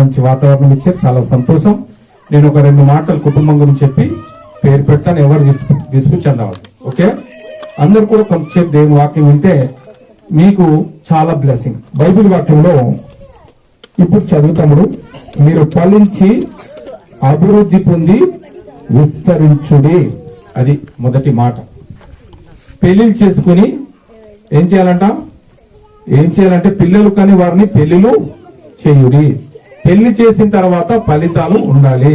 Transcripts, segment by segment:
మంచి వాతావరణం ఇచ్చారు చాలా సంతోషం. నేను ఒక రెండు మాటలు కుటుంబం గురించి చెప్పి పేరు పెడతాను ఎవరు విసుపు విసుపు చెందవద్దు ఓకే? అందరు కూడా కొంతసేపు దేవుని వాక్యం వింటే మీకు చాలా బ్లెస్సింగ్ బైబిల్ వాక్యంలో ఇప్పుడు చదువుతాముడు. మీరు ఫలించి అభివృద్ధి పొంది విస్తరించుడి. అది మొదటి మాట. పెళ్ళిళ్ళు చేసుకుని ఏం చేయాలంట? ఏం చేయాలంటే పిల్లలు కానీ వారిని పెళ్ళిలు చేయుడి. పెళ్ళి చేసిన తర్వాత ఫలితాలు ఉండాలి.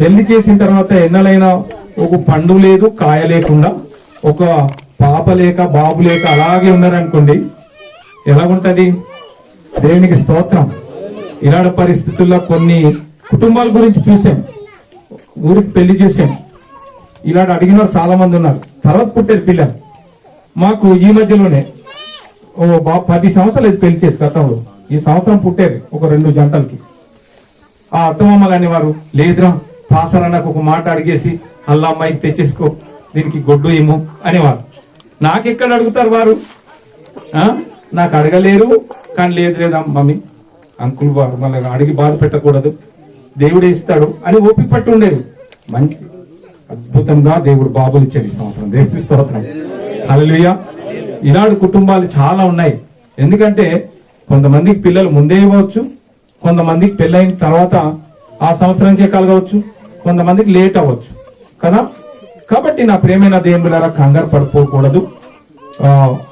పెళ్ళి చేసిన తర్వాత ఎన్నలైనా ఒక పండు లేదు కాయ లేకుండా ఒక పాప లేక బాబు లేక అలాగే ఉన్నారనుకోండి ఎలాగుంటది? దేవునికి స్తోత్రం. ఇలాంటి పరిస్థితుల్లో కొన్ని కుటుంబాల గురించి చూసాం ఊరికి పెళ్ళి చేసాం ఇలాంటి అడిగిన చాలా మంది ఉన్నారు. తర్వాత పుట్టారు పిల్లలు. మాకు ఈ మధ్యలోనే ఓ బాబు పది సంవత్సరాలు పెళ్ళి చేసి గతంలో. ఈ సంవత్సరం పుట్టేది ఒక రెండు జంటలకి. ఆ అత్తమామలు వారు లేదురా పాసర్ అన్నకు ఒక మాట అడిగేసి అల్లా అమ్మాయికి తెచ్చేసుకో దీనికి గొడ్డు ఏమో అనేవారు నాకెక్కడ అడుగుతారు వారు? నాకు అడగలేరు కానీ లేదు లేదా మమ్మీ? అంకుల్ వారు మళ్ళీ అడిగి బాధ పెట్టకూడదు దేవుడే ఇస్తాడు అని ఓపిక పట్టి ఉండేది. మంచి అద్భుతంగా దేవుడు బాబులు ఇచ్చాడు ఈ సంవత్సరం. దేవుడి స్తోత్రం. హల్లెలూయా. ఇలాంటి కుటుంబాలు చాలా ఉన్నాయి. ఎందుకంటే కొంతమందికి పిల్లలు ముందే ఇవ్వచ్చు కొంతమందికి పెళ్ళైన తర్వాత ఆ సంవత్సరంకే కలగవచ్చు కొంతమందికి లేట్ అవ్వచ్చు. కదా? కాబట్టి నా ప్రేమైన దేవులారా కంగారు పడిపోకూడదు.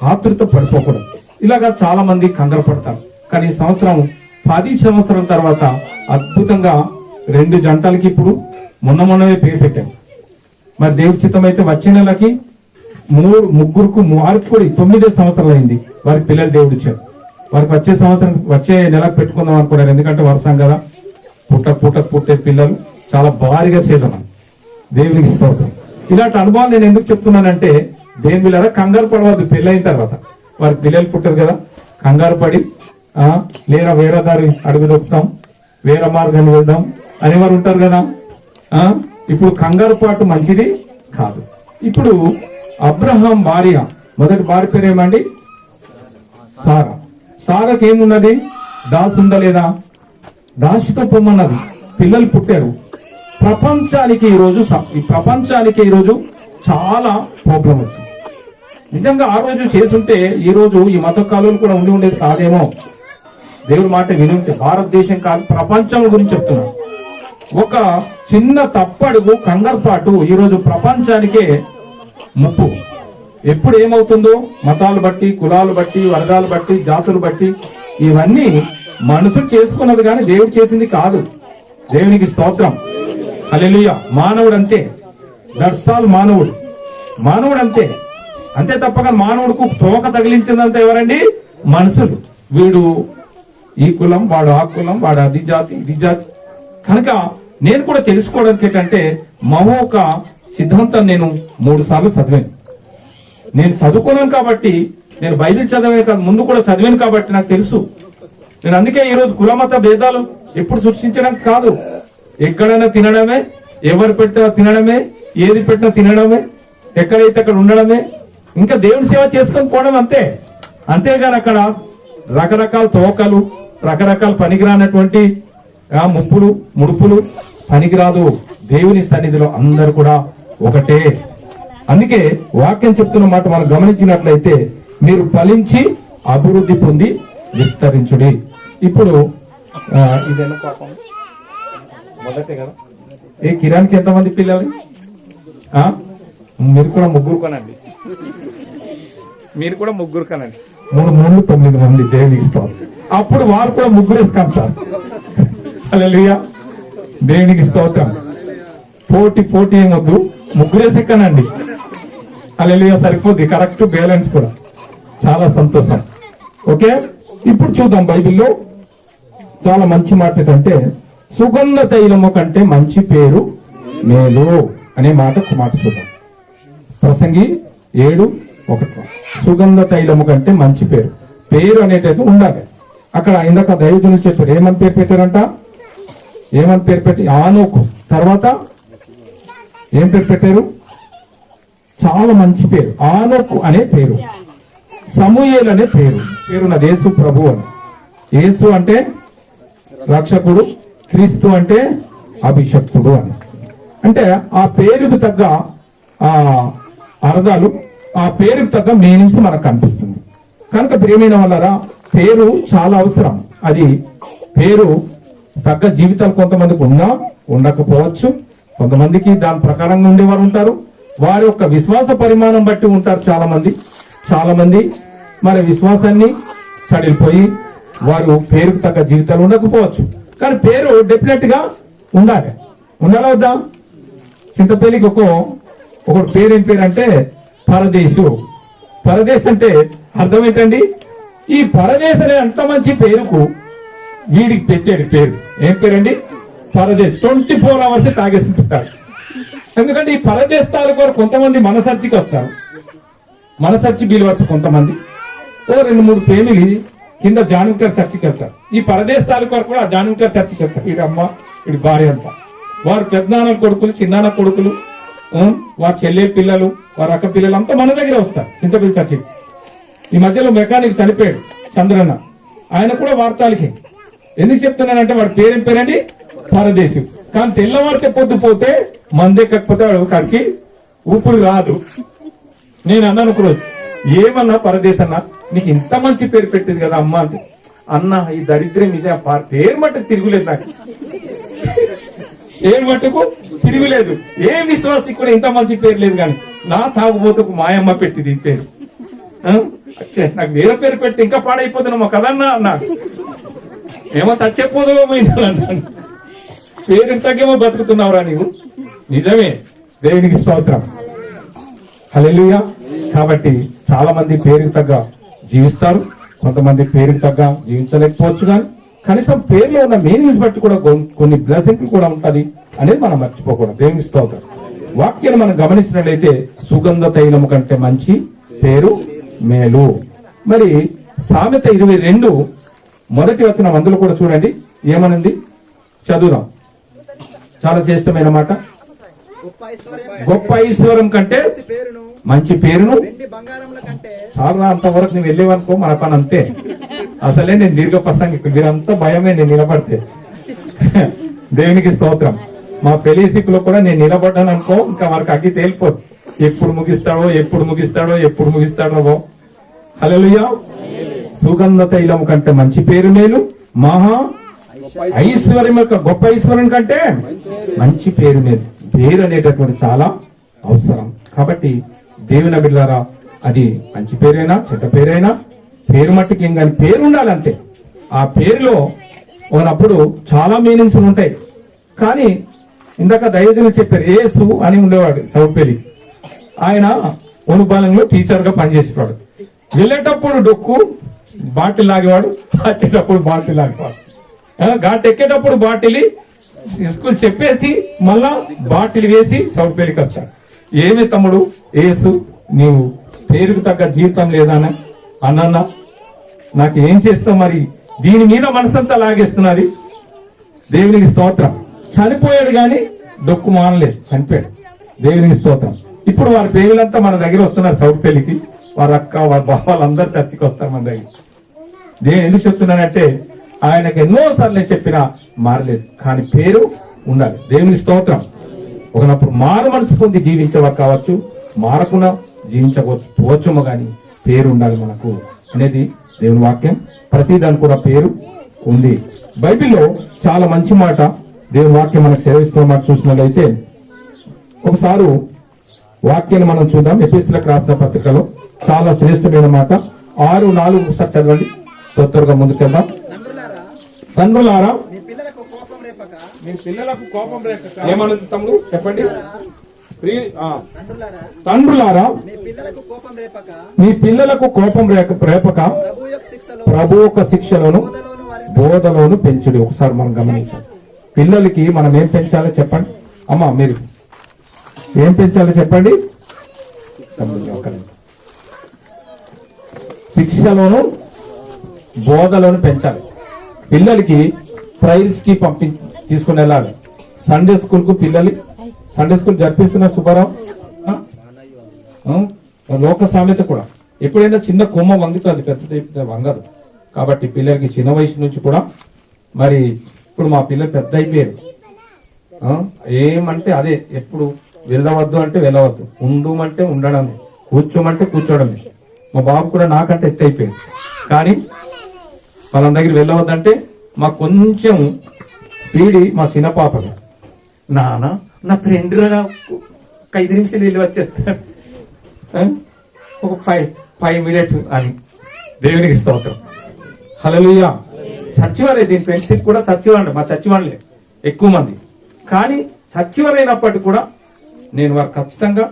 ఆతృత పడిపోకూడదు. ఇలాగా చాలా మంది కంగారు పడతారు. కానీ ఈ సంవత్సరం పది సంవత్సరం తర్వాత అద్భుతంగా రెండు జంటలకి ఇప్పుడు మొన్న మొన్ననే పేరు పెట్టారు. మరి దేవుడి అయితే వచ్చే నెలకి మూడు ముగ్గురుకు వారికి కూడా తొమ్మిదే సంవత్సరాలు అయింది. వారికి పిల్లలు దేవుడు ఇచ్చారు వారికి వచ్చే సంవత్సరం వచ్చే నెలకు పెట్టుకుందాం అనుకున్నారు. ఎందుకంటే వర్షం కదా. పుట్ట పుట్ట పుట్టే పిల్లలు. చాలా భారీగా సీజన్ దేవునికి స్తోత్రం. ఇలాంటి అనుభవాలు నేను ఎందుకు చెప్తున్నానంటే దేని పిల్లరా కంగారు పడవద్దు. పెళ్ళైన తర్వాత. వారి పిల్లలు పుట్టారు కదా. కంగారు పడి ఆ లేరా వేరే దారి అడుగు దొక్కుతాం వేరే మార్గాన్ని వెళ్దాం. అనేవారు ఉంటారు కదా. ఆ ఇప్పుడు కంగారు పాటు మంచిది కాదు. ఇప్పుడు అబ్రహాం భార్య. మొదటి భార్య పేరు ఏమండి సారా. సాగకేమున్నది? దాసుందా లేదా దాసితో పొమ్మన్నది పిల్లలు పుట్టారు. ప్రపంచానికి ఈరోజు స- ఈ ప్రపంచానికి ఈరోజు చాలా ప్రాబ్లం వచ్చింది. నిజంగా ఆ రోజు చేస్తుంటే ఈరోజు ఈ మత కాలువలు కూడా ఉండి ఉండేది కాదేమో? దేవుడి మాట వినుంటే భారతదేశం కాదు ప్రపంచం గురించి చెప్తున్నాను ఒక చిన్న తప్పడుగు కంగర్పాటు ఈరోజు ప్రపంచానికే ముప్పు. ఎప్పుడు ఏమవుతుందో మతాలు బట్టి కులాలు బట్టి వర్గాలు బట్టి జాతులు బట్టి ఇవన్నీ మనసు చేసుకున్నది కానీ దేవుడు చేసింది కాదు. దేవునికి స్తోత్రం. హల్లెలూయా. మానవుడు అంతే దర్శాల్ మానవుడు. మానవుడు అంతే అంతే తప్పక మానవుడుకు తోక తగిలించిందంత ఎవరండి? మనుషులు వీడు ఈ కులం వాడు ఆ కులం వాడు అది జాతి ఇది జాతి. కనుక నేను కూడా తెలుసుకోవడానికి ఏంటంటే మహో ఒక సిద్ధాంతం నేను మూడు సార్లు చదివాను. నేను చదువుకున్నాను కాబట్టి నేను బైబిల్ చదివే ముందు కూడా చదివాను కాబట్టి నాకు తెలుసు. నేను అందుకే ఈరోజు కులమత భేదాలు ఎప్పుడు సృష్టించడానికి కాదు. ఎక్కడైనా తినడమే ఎవరు పెట్టినా తినడమే ఏది పెట్టినా తినడమే ఎక్కడైతే అక్కడ ఉండడమే. ఇంకా దేవుని సేవ చేసుకొని పోవడం అంతే. అంతేగాని అక్కడ రకరకాల తోకలు రకరకాల పనికిరానటువంటి ముప్పులు ముడుపులు పనికిరాదు. దేవుని సన్నిధిలో అందరు కూడా ఒకటే. అందుకే వాక్యం చెప్తున్న మాట మనం గమనించినట్లయితే మీరు ఫలించి అభివృద్ధి పొంది విస్తరించుడి. ఇప్పుడు ఇదేనా పాపం? మొదటే కదా? ఏ కిరాణ్కి ఎంతమంది పిల్లలు? మీరు కూడా ముగ్గురు కనండి. మీరు కూడా ముగ్గురు కనండి. మూడు మూడు తొమ్మిది మంది దేవుని ఇస్తారు అప్పుడు వారు కూడా ముగ్గురు ఇస్తాం సార్. హల్లెలూయా. దేవునికి స్తోత్రం. పోటీ పోటీ ఏమొద్దు ముగ్గురేసి కనండి హల్లెలూయా సరిపోద్ది. కరెక్ట్ బ్యాలెన్స్ కూడా. చాలా సంతోషం. ఓకే? ఇప్పుడు చూద్దాం బైబిల్లో చాలా మంచి మాట ఏంటంటే సుగంధ తైలము కంటే మంచి పేరు మేలు అనే మాట ఒక మాట చూద్దాం. ప్రసంగి ఏడు ఒకటి. సుగంధ తైలము కంటే మంచి పేరు. పేరు అనేది ఉండాలి. అక్కడ ఇందాక దైవజనులు చెప్పారు ఏమని పేరు పెట్టారంట? ఏమని పేరు పెట్టి ఆనోకు. తర్వాత ఏం పేరు పెట్టారు? చాలా మంచి పేరు. ఆనోకు అనే పేరు. సమూయేల్ అనే పేరు. పేరు నా యేసు ప్రభు అని. యేసు అంటే రక్షకుడు క్రీస్తు అంటే అభిషక్తుడు అని. అంటే ఆ పేరుకు తగ్గ ఆ అర్థాలు ఆ పేరుకు తగ్గ మీనింగ్స్ మనకు కనిపిస్తుంది. కనుక ప్రియమైన వాళ్ళరా పేరు చాలా అవసరం. అది పేరు తగ్గ జీవితాలు కొంతమందికి ఉన్నా ఉండకపోవచ్చు. కొంతమందికి దాని ప్రకారంగా ఉండేవారు ఉంటారు. వారి యొక్క విశ్వాస పరిమాణం బట్టి ఉంటారు చాలా మంది చాలా మంది మరి విశ్వాసాన్ని సడిలిపోయి వారు పేరుకు తగ్గ జీవితాలు ఉండకపోవచ్చు. కానీ పేరు డెఫినెట్గా ఉండాలి. ఉండాలా వద్దా? చింతపల్లికి ఒక ఒకటి పేరు ఏం పేరు అంటే పరదేశు. పరదేశ్ అంటే అర్థం ఏంటండి? ఈ పరదేశ్ అనే అంత మంచి పేరుకు వీడికి తెచ్చాడు పేరు. ఏం పేరండి? పరదేశ్. ట్వంటీ ఫోర్ అవర్స్ తాగేస్తుంటారు ఎందుకంటే ఈ పరదేశ్ తాలూకు కొంతమంది కొంతమంది మనసర్చికి వస్తారు. మనసర్చి బీలువర్స్ కొంతమంది. ఓ రెండు మూడు పేమిలి కింద జానుకర్ చర్చికి వెళ్తారు. ఈ పరదేశ్ కొరకు కూడా ఆ జానుకర్ చర్చికి వెళ్తారు. వీడి అమ్మ వీడి భార్య అంతా. వారు పెద్దనాన్న కొడుకులు చిన్నాన్న కొడుకులు వారు వారి చెల్లె పిల్లలు వారి అక్క పిల్లలు అంతా మన దగ్గర వస్తారు చింతపల్లి చర్చికి. ఈ మధ్యలో మెకానిక్ చనిపోయాడు చంద్రన్న. ఆయన కూడా వార్తాలకి. ఎందుకు చెప్తున్నానంటే వాడి పేరేం పేరండి? పరదేశం కానీ తెల్లవారితే పొద్దు పోతే మందెక్కకపోతే వాడు కాడికి ఊపిరి రాదు. నేను అన్నాను ఒకరోజు ఏమన్నా పరదేశన్న నీకు ఇంత మంచి పేరు పెట్టేది కదా అమ్మ అంటే అన్న ఈ దరిద్రం ఇదే పేరు మట్టు తిరుగులేదు నాకు. పేరు మట్టుకు తిరుగులేదు. ఏ విశ్వాసి కూడా ఇంత మంచి పేరు లేదు కానీ నా తాగుబోతుకు మాయమ్మ పెట్టింది ఈ పేరు. నాకు వేరే పేరు పెడితే ఇంకా పాడైపోతున్నామో కదన్నా అన్నా ఏమో సత్యపోదమో అన్నాను పేరు తగ్గేమో బతుకుతున్నావురా నీవు. నిజమే. దేవునికి స్తోత్రం. హలెలుయా కాబట్టి చాలా మంది పేరుకు తగ్గ జీవిస్తారు. కొంతమంది పేరుకు తగ్గ జీవించలేకపోవచ్చు కానీ కనీసం పేరులో ఉన్న మీనింగ్స్ బట్టి కూడా కొన్ని బ్లెస్సింగ్ కూడా ఉంటుంది అనేది మనం మర్చిపోకూడదు. దేవునికి స్తోత్రం. వాక్యాన్ని మనం గమనించినట్లయితే సుగంధ తైలము కంటే మంచి పేరు మేలు. మరి సామెత ఇరవై రెండు మొదటి వచ్చిన మందులు కూడా చూడండి. ఏమనింది? చదువుదాం. చాలా శ్రేష్టమైన మాట. గొప్ప ఐశ్వర్యం కంటే మంచి పేరును చాలా అంతవరకు నువ్వు వెళ్ళేవనుకో మన పని అంతే. అసలే నేను దీర్ఘ ప్రసంగి మీరంతా భయమే నేను నిలబడితే. దేవునికి స్తోత్రం. మా పెళ్ళిసిక్కులో కూడా నేను నిలబడ్డాను అనుకో ఇంకా వారికి అగ్గి తేలిపోదు. ఎప్పుడు ముగిస్తాడో ఎప్పుడు ముగిస్తాడో ఎప్పుడు ముగిస్తాడో హలో సుగంధ తైలం కంటే మంచి పేరు నేను. మహా ఐశ్వర్యం యొక్క గొప్ప ఐశ్వర్యం కంటే మంచి పేరు మీద పేరు అనేటటువంటి చాలా అవసరం. కాబట్టి దేవుని బిడ్డారా అది మంచి పేరైనా చెడ్డ పేరైనా పేరు మట్టుకి ఏం కానీ పేరు ఉండాలంటే ఆ పేరులో ఉన్నప్పుడు చాలా మీనింగ్స్ ఉంటాయి. కానీ ఇందాక దైవజనులు చెప్పారు ఏసు అని ఉండేవాడు సౌపేలి ఆయన ఒనుపాలెంలో టీచర్గా పనిచేసేవాడు వెళ్ళేటప్పుడు డొక్కు బాటిల్ లాగేవాడు వచ్చేటప్పుడు బాటిల్ లాగేవాడు. ఘాట్ ఎక్కేటప్పుడు బాటిల్ స్కూల్ చెప్పేసి మళ్ళా బాటిల్ వేసి సౌపేలికి వచ్చాడు ఏమి తమ్ముడు ఏసు నీవు పేరుకు తగ్గ జీవితం లేదానా అన్న నాకు ఏం చేస్తావు మరి? దీని మీద మనసంతా లాగేస్తున్నది. దేవునికి స్తోత్రం. చనిపోయాడు కానీ డొక్కు మానలేదు చనిపోయాడు. దేవునికి స్తోత్రం. ఇప్పుడు వారి పేగులంతా మన దగ్గర వస్తున్నారు సౌట్ పెళ్ళికి వారి అక్క వారి బావ వాళ్ళందరూ చర్చికి వస్తారు మన దగ్గర నేను ఎందుకు చెప్తున్నానంటే ఆయనకు ఎన్నో సార్లు చెప్పినా మారలేదు. కానీ పేరు ఉండాలి. దేవుని స్తోత్రం. ఒకనప్పుడు మారు మనసు పొంది జీవించేవారు కావచ్చు మారకుండా జీవించకపోవచ్చుమో కానీ పేరు ఉండాలి మనకు అనేది దేవుని వాక్యం. ప్రతి దానికి కూడా పేరు ఉంది. బైబిల్లో చాలా మంచి మాట దేవుని వాక్యం మనకు సేవిస్తున్న మాట చూసినట్లయితే ఒకసారి వాక్యాన్ని మనం చూద్దాం. ఎపిసిలకు రాసిన పత్రికలో చాలా శ్రేష్టమైన మాట. ఆరు నాలుగు ఒకసారి చదవండి. తొందరగా ముందుకెళ్దాం. తండ్రులారా మీ పిల్లలకు కోపం రేపక? మీ పిల్లలకు కోపం ఏమన్నది తమ్ముడు? చెప్పండి. తండ్రులారా తండ్రులారా మీ పిల్లలకు కోపం రేపక? మీ పిల్లలకు కోపం రేక రేపక? ప్రభు యొక్క శిక్షలను బోధలోను పెంచుడి. ఒకసారి మనం గమనించాలి పిల్లలకి మనం ఏం పెంచాలో చెప్పండి. అమ్మా మీరు ఏం పెంచాలో చెప్పండి. శిక్షలోను బోధలోను పెంచాలి. పిల్లలకి ప్రైజ్కి పంపి తీసుకుని వెళ్ళాలి సండే స్కూల్కు పిల్లలు సండే స్కూల్ జరిపిస్తున్న సుబ్బారావు లోక సామెత కూడా. ఎప్పుడైనా చిన్న కొమ్మ వంగుతుంది పెద్ద వంగదు. కాబట్టి పిల్లలకి చిన్న వయసు నుంచి కూడా మరి ఇప్పుడు మా పిల్లలు పెద్ద అయిపోయారు. ఏమంటే అదే ఎప్పుడు వెళ్ళవద్దు అంటే వెళ్ళవద్దు. ఉండుమంటే ఉండడమే. కూర్చోమంటే కూర్చోడమే. మా బాబు కూడా నాకంటే ఎత్తు అయిపోయింది కానీ వాళ్ళ దగ్గర వెళ్ళవద్దంటే మాకు కొంచెం స్పీడి మా చిన్నపాపలు నాన్న నా ఫ్రెండ్ ఒక ఐదు నిమిషాలు వెళ్ళి వచ్చేస్తారు ఒక ఫైవ్ ఫైవ్ మినిట్ అని. దేవునికి స్తోత్రం. హలోయ చచ్చివారే దీని ఫ్రెండ్షిప్ కూడా చచ్చివారండి మా సచివాలే ఎక్కువ మంది. కానీ సచివాలైనప్పటికీ కూడా నేను వారు ఖచ్చితంగా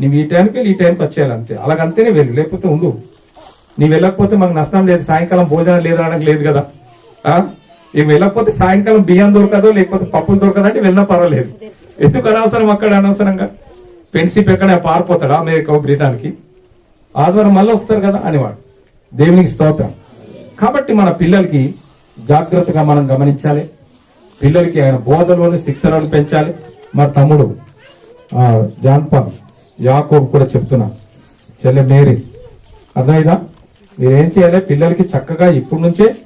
నువ్వు ఈ టైంకి వెళ్ళి ఈ టైంకి వచ్చేయాలి అంతే. అలాగంతేనే వెళ్ళు లేకపోతే ఉండు. నీ వెళ్ళకపోతే మాకు నష్టం లేదు సాయంకాలం భోజనం లేదు అనడానికి లేదు కదా. ఆ? ఇవి వెళ్ళకపోతే సాయంకాలం బియ్యం దొరకదో లేకపోతే పప్పులు దొరకదో అంటే వెళ్ళినా పర్వాలేదు. ఎందుకు అనవసరం అక్కడ అనవసరంగా? ఫ్రెండ్షిప్ ఎక్కడ పారిపోతాడా అమెరికా బ్రిటాన్కి? ఆదివారం మళ్ళీ వస్తారు కదా అనేవాడు. దేవునికి స్తోత్రం. కాబట్టి మన పిల్లలకి జాగ్రత్తగా మనం గమనించాలి. పిల్లలకి ఆయన బోధలోని శిక్షణను పెంచాలి. మా తమ్ముడు ఆ, జాన్ యాకోబ్ కూడా చెప్తున్నా. చెల్లె మేరీ అర్థమైందా? మీరేం చేయాలి? పిల్లలకి చక్కగా ఇప్పటి నుంచే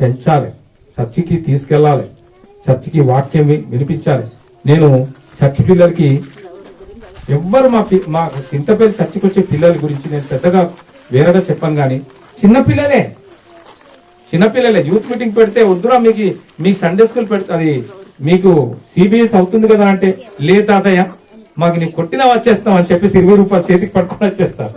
పెంచాలి. చర్చికి తీసుకెళ్ళాలి. చర్చికి వాక్యం వినిపించాలి. నేను చర్చి పిల్లలకి ఎవ్వరు మా పి- మా చింతపల్లి చర్చికి వచ్చే పిల్లల గురించి నేను పెద్దగా వేరేగా చెప్పాను కానీ చిన్నపిల్లలే చిన్నపిల్లలే యూత్ మీటింగ్ పెడితే వద్దురా మీకు మీకు సండే స్కూల్ పెడితే అది మీకు సిబిఎస్ అవుతుంది కదా అంటే లే తాతయ్య మాకు నీకు కొట్టినా వచ్చేస్తాం అని చెప్పేసి ఇరవై రూపాయలు చేతికి పట్టుకుని వచ్చేస్తారు.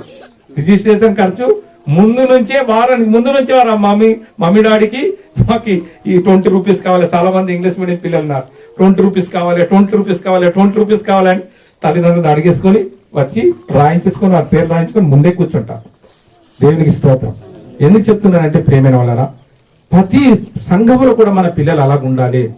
రిజిస్ట్రేషన్ ఖర్చు ముందు నుంచే వారానికి ముందు నుంచే వారు మమ్మీ మమ్మీ డాడీకి మాకు ఈ ట్వంటీ రూపీస్ కావాలి. చాలా మంది ఇంగ్లీష్ మీడియం పిల్లలు ఉన్నారు. ట్వంటీ రూపీస్ కావాలి ట్వంటీ రూపీస్ కావాలి ట్వంటీ రూపీస్ కావాలని తల్లిదండ్రులు అడిగేసుకొని వచ్చి రాయించుకొని వారి పేరు రాయించుకొని ముందే కూర్చుంటారు. దేవునికి స్తోత్రం. ఎందుకు చెప్తున్నానంటే ప్రేమైన వాళ్ళరా ప్రతి సంఘంలో కూడా మన పిల్లలు అలాగ ఉండాలి.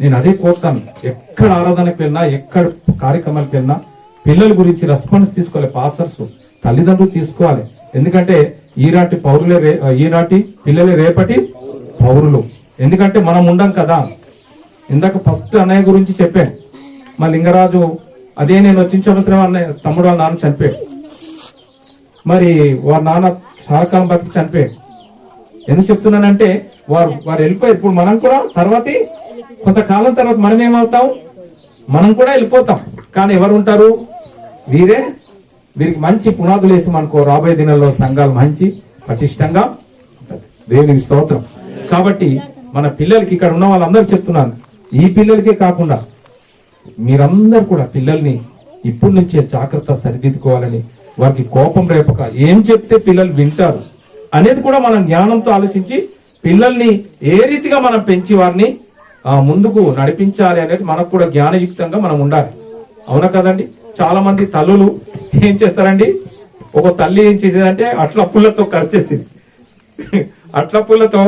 నేను అదే కోరుతాను. ఎక్కడ ఆరాధనకు వెళ్ళినా ఎక్కడ కార్యక్రమాలకు వెళ్ళినా పిల్లల గురించి రెస్పాన్స్ తీసుకోవాలి. పాసర్స్ తల్లిదండ్రులు తీసుకోవాలి. ఎందుకంటే ఈనాటి పౌరులే రే ఈనాటి పిల్లలే రేపటి పౌరులు. ఎందుకంటే మనం ఉండం కదా. ఇందాక ఫస్ట్ అన్నయ్య గురించి చెప్పాను. మా లింగరాజు అదే నేను వచ్చిన సంవత్సరం అన్నయ్య తమ్ముడు వాళ్ళ నాన్న చనిపోయాడు. మరి వారి నాన్న చాలా కాలం బతికి చనిపోయాడు. ఎందుకు చెప్తున్నానంటే వారు వారు వెళ్ళిపోయారు. ఇప్పుడు మనం కూడా తర్వాత కొంతకాలం తర్వాత మనం ఏమవుతాం మనం కూడా వెళ్ళిపోతాం. కానీ ఎవరు ఉంటారు? వీరే దీనికి మంచి పునాదులు వేసి మనకు రాబోయే దినాల్లో సంఘాలు మంచి పటిష్టంగా ఉంటది. దేవునికి స్తోత్రం. కాబట్టి మన పిల్లలకి ఇక్కడ ఉన్న వాళ్ళందరూ చెప్తున్నాను ఈ పిల్లలకే కాకుండా మీరందరూ కూడా పిల్లల్ని ఇప్పటి నుంచే జాగ్రత్త సరిదిద్దుకోవాలని వారికి కోపం రేపక ఏం చెప్తే పిల్లలు వింటారు అనేది కూడా మనం జ్ఞానంతో ఆలోచించి పిల్లల్ని ఏ రీతిగా మనం పెంచి వారిని ముందుకు నడిపించాలి అనేది మనకు కూడా జ్ఞానయుక్తంగా మనం ఉండాలి. అవునా కదండి? చాలా మంది తల్లులు ఏం చేస్తారండి? ఒక తల్లి ఏం చేసేదంటే అట్ల పుల్లతో ఖర్చేసింది అట్ల పుల్లతో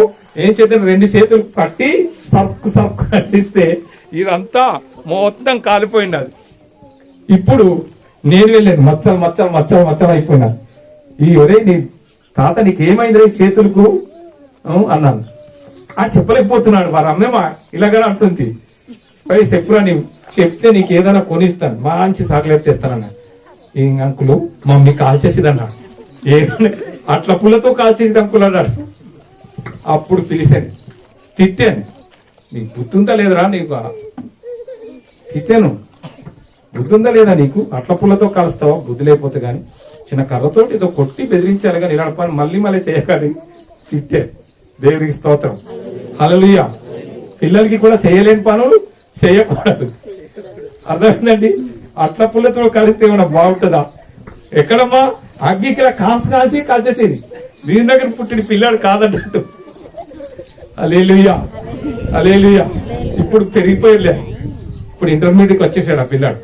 ఏం చేద్దాం రెండు చేతులు పట్టి సరుకు సరుకు కట్టిస్తే ఇదంతా మొత్తం కాలిపోయింది అది. ఇప్పుడు నేను వెళ్ళాను. మచ్చలు మచ్చలు మచ్చలు మచ్చలు అయిపోయినా ఈ ఒరే నీ తాత నీకేమైంది రే చేతులకు? అన్నాను. ఆ చెప్పలేకపోతున్నాడు. వారు అమ్మేమా ఇలాగనే అంటుంది. పై చెప్పురా నీవు. చెప్తే నీకు ఏదైనా కొనిస్తాను మంచి సాకులు ఎత్తేస్తానన్న ఈ అంకులు? మమ్మీ కాల్ చేసేదన్నా ఏదైనా అట్ల పుల్లతో కాల్ చేసేది అంకులు అన్నాడు. అప్పుడు పిలిచాను. తిట్టాను. నీకు బుద్ధుందా లేదురా నీకు? తిట్టాను. బుద్ధుందా లేదా నీకు? అట్ల పుల్లతో కలుస్తావా? బుద్ధి లేకపోతే కానీ చిన్న కర్రతో ఏదో కొట్టి బెదిరించాలి కానీ ఇలా పని మళ్ళీ మళ్ళీ చేయగాలి తిట్టాను. దేవుడికి స్తోత్రం. హల్లెలూయా. పిల్లలకి కూడా చేయలేని పనులు చేయకూడదు. అర్థమైందండి? అట్ల పుల్లతో కలిస్తే ఏమైనా బాగుంటుందా? ఎక్కడమ్మా? అగ్గికి కాసు కాల్చి కాల్చేసేది. దీని దగ్గర పుట్టిన పిల్లాడు కాదన్నట్టు. అలేలుయ్యా అలేలుయ్యా ఇప్పుడు పెరిగిపోయిలే ఇప్పుడు ఇంటర్మీడియట్కి వచ్చేసాడు ఆ పిల్లాడు.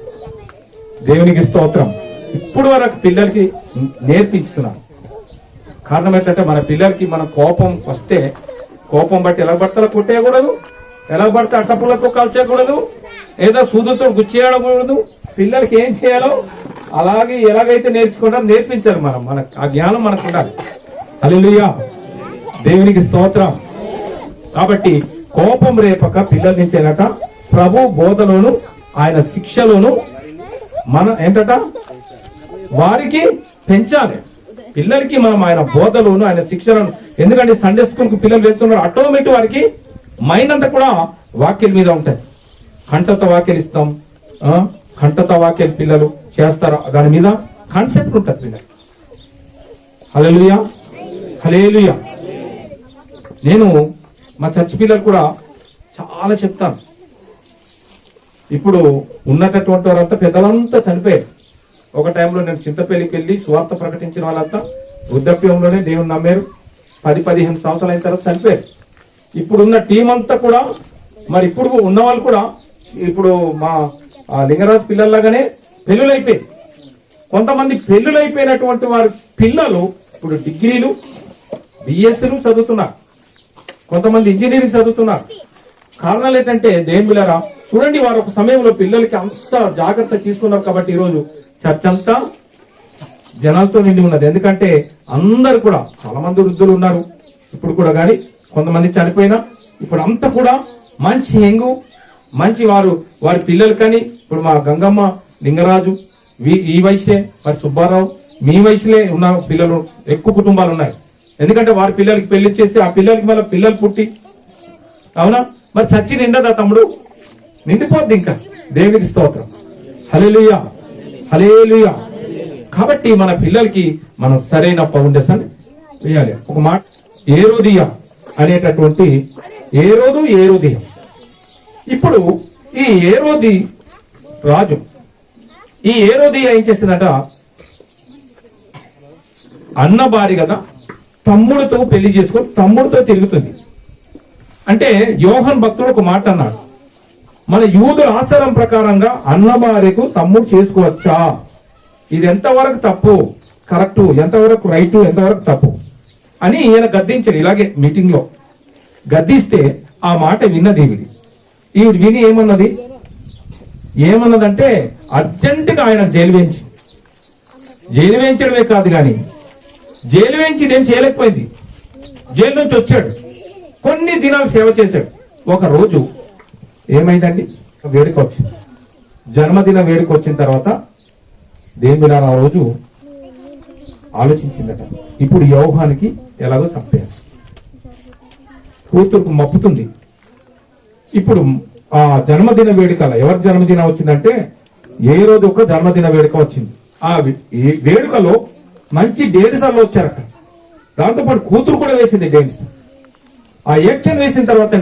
దేవునికి స్తోత్రం. ఇప్పుడు వరకు పిల్లలకి నేర్పించుతున్నాను కారణం ఏంటంటే మన పిల్లలకి మన కోపం వస్తే కోపం బట్టి ఎలా పడతా కొట్టేయకూడదు. ఎలా పడితే అట్టపుల్లతో కాల్చేయకూడదు. ఏదో సూదుతో గుచ్చేయకూడదు పిల్లలకి ఏం చేయాలో అలాగే ఎలాగైతే నేర్చుకుంటాం నేర్పించారు మనం మన ఆ జ్ఞానం మనకు ఉండాలి. హల్లెలూయా. దేవునికి స్తోత్రం. కాబట్టి కోపం రేపక పిల్లల నుంచి అయినట ప్రభు బోధలోను ఆయన శిక్షలోను మన ఏంటట? వారికి పెంచాలి. పిల్లలకి మనం ఆయన బోధలోను ఆయన శిక్షలను ఎందుకంటే సండే స్కూల్కు పిల్లలు వెళ్తున్నారు ఆటోమేటిక్ వారికి మైండ్ అంతా కూడా వాక్యం మీద ఉంటాయి కంటతో వాక్యలు ఇస్తాం. కంట తవాకే పిల్లలు చేస్తారు? దాని మీద కాన్సెప్ట్ ఉంటుంది పిల్లలు. హలేలుయా హలేలుయా నేను మా చర్చి పిల్లలు కూడా చాలా చెప్తాను. ఇప్పుడు ఉన్నటువంటి వారంతా పెద్దలంతా చనిపోయారు. ఒక టైంలో నేను చింతపల్లికి వెళ్ళి స్వార్థ ప్రకటించిన వాళ్ళంతా వృద్ధాప్యంలోనే దేవుని నమ్మారు. పది పదిహేను సంవత్సరాలు అయిన తర్వాత చనిపోయారు. ఇప్పుడున్న టీం అంతా కూడా మరి ఇప్పుడు ఉన్న వాళ్ళు కూడా ఇప్పుడు మా ఆ, లింగరాజు పిల్లల్లాగానే పెళ్ళులైపోయింది. అయిపోయాయి కొంతమంది పెళ్ళిళ్ళు అయిపోయినటువంటి వారి పిల్లలు ఇప్పుడు డిగ్రీలు బిఎస్సీలు చదువుతున్నారు. కొంతమంది ఇంజనీరింగ్ చదువుతున్నారు. కారణాలు ఏంటంటే దేని చూడండి వారు ఒక సమయంలో పిల్లలకి అంత జాగ్రత్త తీసుకున్నారు కాబట్టి ఈరోజు చర్చ అంతా జనాలతో నిండి ఉన్నది. ఎందుకంటే అందరు కూడా చాలా మంది వృద్ధులు ఉన్నారు. ఇప్పుడు కూడా కానీ కొంతమంది చనిపోయినా ఇప్పుడు అంతా కూడా మంచి హెంగు మంచి వారు వారి పిల్లలు కానీ ఇప్పుడు మా గంగమ్మ లింగరాజు ఈ వయసే మరి సుబ్బారావు మీ వయసులే ఉన్న పిల్లలు ఎక్కువ కుటుంబాలు ఉన్నాయి ఎందుకంటే వారి పిల్లలకి పెళ్ళి చేసి ఆ పిల్లలకి మళ్ళీ పిల్లలు పుట్టి. అవునా? మరి చచ్చి నిండదా తమ్ముడు? నిండిపోద్ది ఇంకా. దేవునికి స్తోత్రం. హలేలుయా హలేలుయా కాబట్టి మన పిల్లలకి మనం సరైన ఫౌండేషన్ వేయాలి. ఒక మాట. ఏరోదియా అనేటటువంటి ఏరోదు రోజు ఇప్పుడు ఈ ఏరోది రోజు రాజు. ఈ ఏరోది ఏం చేసిందట? అన్న భార్య కదా తమ్ముడితో పెళ్ళి చేసుకొని తమ్ముడితో తిరుగుతుంది. అంటే యోహన్ భక్తుడు ఒక మాట అన్నాడు. మన యూదుల ఆచారం ప్రకారంగా అన్న భార్యకు తమ్ముడు చేసుకోవచ్చా? ఇది ఎంతవరకు తప్పు? కరెక్ట్. ఎంతవరకు రైట్? ఎంతవరకు తప్పు? అని ఈయన గద్దించాడు. ఇలాగే మీటింగ్లో గద్దిస్తే ఆ మాట విన్నది ఈవిడి. ఈవిడ విని ఏమన్నది? ఏమన్నదంటే అర్జెంటుగా ఆయన జైలు వేయించి జైలు వేయించడమే కాదు కానీ జైలు వేయించి నేను చేయలేకపోయింది. జైలు నుంచి వచ్చాడు. కొన్ని దినాలు సేవ చేశాడు. ఒక రోజు ఏమైందండి? వేడుక వచ్చింది. జన్మదిన వేడుక వచ్చిన తర్వాత దేవుడు ఆ రోజు ఆలోచించిందట. ఇప్పుడు యోహానికి ఎలాగో చంపేయాలి. కూతురుకు మప్పుతుంది ఇప్పుడు ఆ జన్మదిన వేడుకల ఎవరి జన్మదినం వచ్చిందంటే ఏ రోజు ఒక జన్మదిన వేడుక వచ్చింది. ఆ ఈ వేడుకలో మంచి డేన్సర్లు వచ్చారు అక్కడ. దాంతోపాటు కూతురు కూడా వేసింది డేన్స్ ఆ యాక్షన్ వేసిన తర్వాత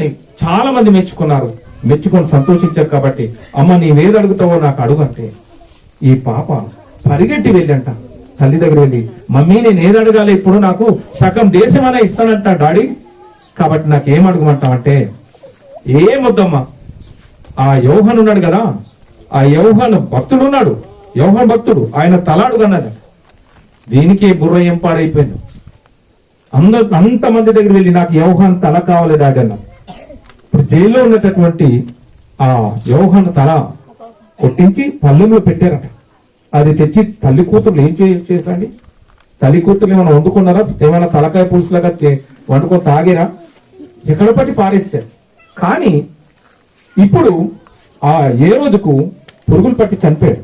చాలా మంది మెచ్చుకున్నారు. మెచ్చుకొని సంతోషించారు కాబట్టి అమ్మ నీవేది అడుగుతావో నాకు అడుగు అంటే ఈ పాప పరిగెట్టి వెళ్ళంట. తల్లి దగ్గర వెళ్ళి మమ్మీ నేను ఏది అడగాలి? ఇప్పుడు నాకు సగం దేశం అనే ఇస్తానంట డాడీ. కాబట్టి నాకు ఏం అడగమంటావంటే ఏమొద్దమ్మా ఆ యోహన్ ఉన్నాడు కదా? ఆ యోహన్ భక్తుడు ఉన్నాడు. యోహన్ భక్తుడు ఆయన తలాడు కన్నది దీనికి బుర్ర ఏం పాడైపోయింది. అందరు అంతమంది దగ్గర వెళ్ళి నాకు యోహన్ తల కావాలి డాడీ ఇప్పుడు జైల్లో ఉన్నటువంటి ఆ యోహన్ తల కొట్టించి పల్లెంలో పెట్టారట. అది తెచ్చి తల్లి కూతురు ఏం చే- చేశారండి? తల్లి కూతురు ఏమైనా వండుకున్నారా? ఏమైనా తలకాయ పులుసులాగా వండుకొని తాగిరా? ఎక్కడ పట్టి పారేస్తారు కానీ ఇప్పుడు ఆ ఏ రోజుకు పురుగులు పట్టి చనిపోయాడు?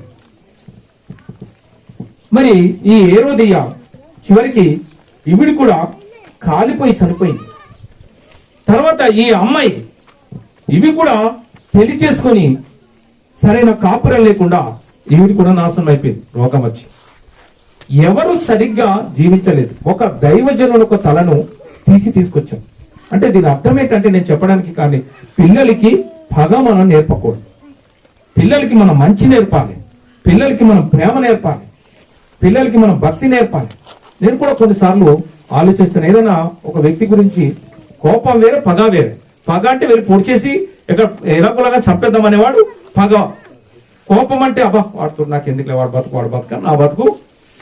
మరి ఈ ఏరోదియ చివరికి ఇవిడు కూడా కాలిపోయి చనిపోయింది. తర్వాత ఈ అమ్మాయి ఇవి కూడా పెళ్ళి చేసుకొని సరైన కాపురం లేకుండా ఈవిడి కూడా నాశనం అయిపోయింది రోగం వచ్చి. ఎవరు సరిగ్గా జీవించలేదు. ఒక దైవజనుల ఒక తలను తీసి తీసుకొచ్చాం అంటే దీని అర్థం ఏంటంటే నేను చెప్పడానికి కానీ పిల్లలకి పగ మనం నేర్పకూడదు. పిల్లలకి మనం మంచి నేర్పాలి. పిల్లలకి మనం ప్రేమ నేర్పాలి. పిల్లలకి మనం భక్తి నేర్పాలి. నేను కూడా కొన్నిసార్లు ఆలోచిస్తాను. ఏదైనా ఒక వ్యక్తి గురించి కోపం వేరే పగ వేరే. పగ అంటే వెళ్ళి పొడిచేసి ఇక్కడ ఎలాగోలాగా చంపేద్దామనేవాడు పగ. కోపం అంటే అబ్బా వాడుతు నాకు ఎందుకు వాడు బతుకు వాడు బతుక నా బతుకు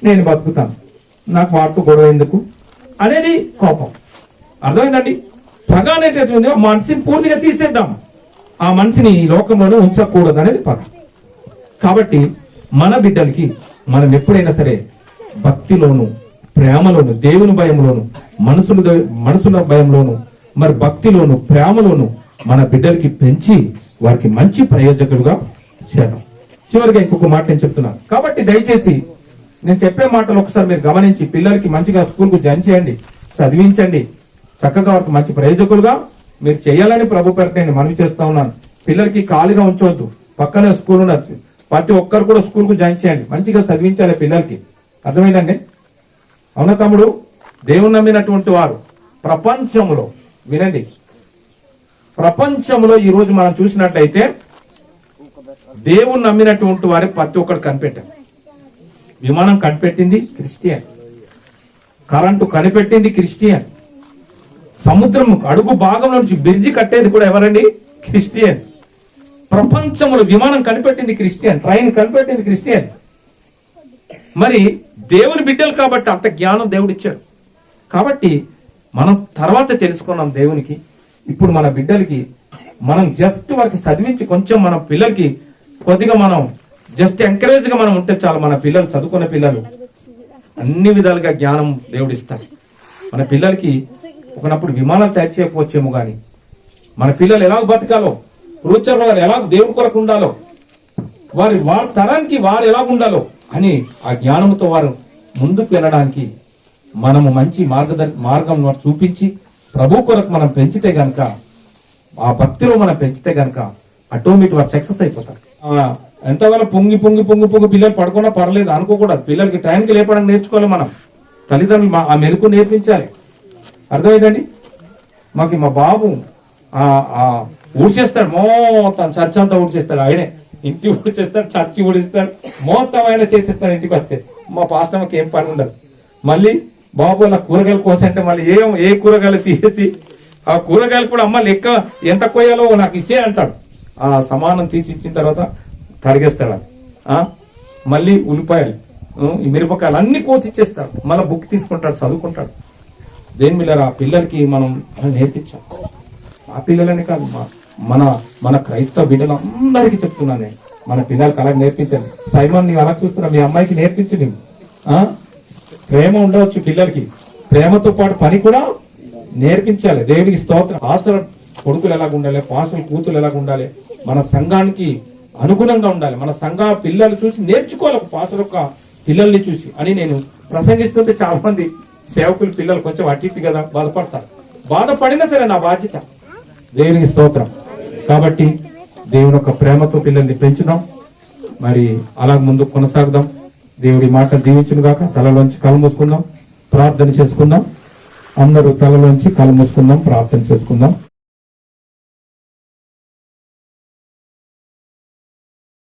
నేను బతుకుతాను. నాకు వాడుతూ గొడవ ఎందుకు? అనేది కోపం. అర్థమైందండి? పగ అనేటటువంటి ఉంది మనిషిని పూర్తిగా తీసేద్దాం. ఆ మనిషిని ఈ లోకంలోనే ఉంచకూడదు అనేది పగ కాబట్టి మన బిడ్డలకి మనం ఎప్పుడైనా సరే భక్తిలోను ప్రేమలోను దేవుని భయంలోను మనసుల మనసుల భయంలోను మరి భక్తిలోను ప్రేమలోను మన బిడ్డలకి పెంచి వారికి మంచి ప్రయోజకులుగా చేయడం చివరిగా ఇంకొక మాట నేను చెప్తున్నాను కాబట్టి దయచేసి నేను చెప్పే మాటలు ఒకసారి మీరు గమనించి పిల్లలకి మంచిగా స్కూల్కు జాయిన్ చేయండి చదివించండి చక్కగా వారికి మంచి ప్రయోజకులుగా మీరు చేయాలని ప్రభు పేరట నేను మనవి చేస్తా ఉన్నాను. పిల్లలకి ఖాళీగా ఉంచవద్దు పక్కనే స్కూల్ ఉన్నది. ప్రతి ఒక్కరు కూడా స్కూల్కు జాయిన్ చేయండి. మంచిగా చదివించాలి పిల్లలకి. అర్థమైందండి? అవునా తమ్ముడు? దేవుని నమ్మినటువంటి వారు ప్రపంచంలో వినండి. ప్రపంచంలో ఈరోజు మనం చూసినట్లయితే దేవుని నమ్మినటువంటి వారి ప్రతి ఒక్కరు కనిపెట్టారు. విమానం కనిపెట్టింది క్రిస్టియన్. కరెంటు కనిపెట్టింది క్రిస్టియన్. సముద్రం అడుగు భాగంలో నుంచి బ్రిడ్జి కట్టేది కూడా ఎవరండి? క్రిస్టియన్. ప్రపంచంలో విమానం కనిపెట్టింది క్రిస్టియన్. ట్రైన్ కనిపెట్టింది క్రిస్టియన్. మరి దేవుని బిడ్డలు కాబట్టి అంత జ్ఞానం దేవుడు ఇచ్చాడు. కాబట్టి మనం తర్వాత తెలుసుకున్నాం దేవునికి. ఇప్పుడు మన బిడ్డలకి మనం జస్ట్ వారికి చదివించి కొంచెం మన పిల్లలకి కొద్దిగా మనం జస్ట్ ఎంకరేజ్గా మనం ఉంటే చాలు మన పిల్లలు చదువుకున్న పిల్లలు అన్ని విధాలుగా జ్ఞానం దేవుడిస్తాడు మన పిల్లలకి ఒకనప్పుడు విమానం తయారు చేయకపోవచ్చేమో కానీ మన పిల్లలు ఎలా బతకాలో ఫ్యూచర్లో ఎలా దేవుడి కొరకు ఉండాలో వారి వారి తరానికి వారు ఎలా ఉండాలో అని ఆ జ్ఞానంతో వారు ముందుకు వెళ్ళడానికి మనము మంచి మార్గద మార్గం చూపించి ప్రభు కొరకు మనం పెంచితే గనక ఆ భక్తిలో మనం పెంచితే గనక ఆటోమేటిక్ వారు సక్సెస్ అయిపోతారు. ఎంతవరకు పొంగి పొంగి పొంగి పొంగి పిల్లలు పడుకున్నా పర్లేదు అనుకోకూడదు. పిల్లలకి టైంకి లేపడం నేర్చుకోవాలి మనం. తల్లిదండ్రులు ఆ మెలకు నేర్పించాలి. అర్థమైందండి? మాకు మా బాబు ఊడ్చేస్తాడు మొత్తం చర్చ అంతా ఊడ్చేస్తాడు ఆయనే. ఇంటి ఊడ్చేస్తాడు చర్చి ఊడిస్తాడు మొత్తం ఆయన చేసేస్తాడు ఇంటికి వస్తే. మా పాస్టర్కి ఏం పని ఉండదు. మళ్ళీ బాబు అలా కూరగాయలు కోసంటే మళ్ళీ ఏం ఏ కూరగాయలు తీసేసి ఆ కూరగాయలు కూడా అమ్మ లెక్క ఎంత కోయాలో నాకు ఇచ్చే అంటాడు. ఆ సమానం తీసి ఇచ్చిన తర్వాత కడిగేస్తాడు. మళ్ళీ ఉల్లిపాయలు మిరపకాయలు అన్ని కోసి ఇచ్చేస్తాడు. మళ్ళీ బుక్ తీసుకుంటాడు చదువుకుంటాడు. దేని మిల్లర్ ఆ పిల్లలకి మనం అలా నేర్పించాం. ఆ పిల్లలని కాదు మన మన క్రైస్తవ బిడ్డలు అందరికీ చెప్తున్నాను నేను. మన పిల్లలకి అలా నేర్పించండి. సైమన్ నీవు అలా చూస్తున్నా మీ అమ్మాయికి నేర్పించు నీవు ప్రేమ ఉండవచ్చు పిల్లలకి. ప్రేమతో పాటు పని కూడా నేర్పించాలి. దేవుడికి స్తోత్రం. పాసల కొడుకులు ఎలాగ ఉండాలి? పాసల కూతులు ఎలాగ ఉండాలి? మన సంఘానికి అనుగుణంగా ఉండాలి. మన సంఘ పిల్లలు చూసి నేర్చుకోవాలి. పాసల యొక్క పిల్లల్ని చూసి అని నేను ప్రసంగిస్తుంటే చాలా మంది సేవకులు పిల్లలు కొంచెం అటు ఇటు కదా బాధపడతారు. బాధపడినా సరే నా బాధ్యత. దేవునికి స్తోత్రం. కాబట్టి దేవుని యొక్క ప్రేమతో పిల్లల్ని పెంచుదాం. మరి అలా ముందు కొనసాగుదాం. దేవుడి మాట దీవించును గాక తలలోంచి కళ్ళు మూసుకుందాం. ప్రార్థన చేసుకుందాం. అందరూ తలలోంచి కళ్ళు మూసుకుందాం ప్రార్థన చేసుకుందాం.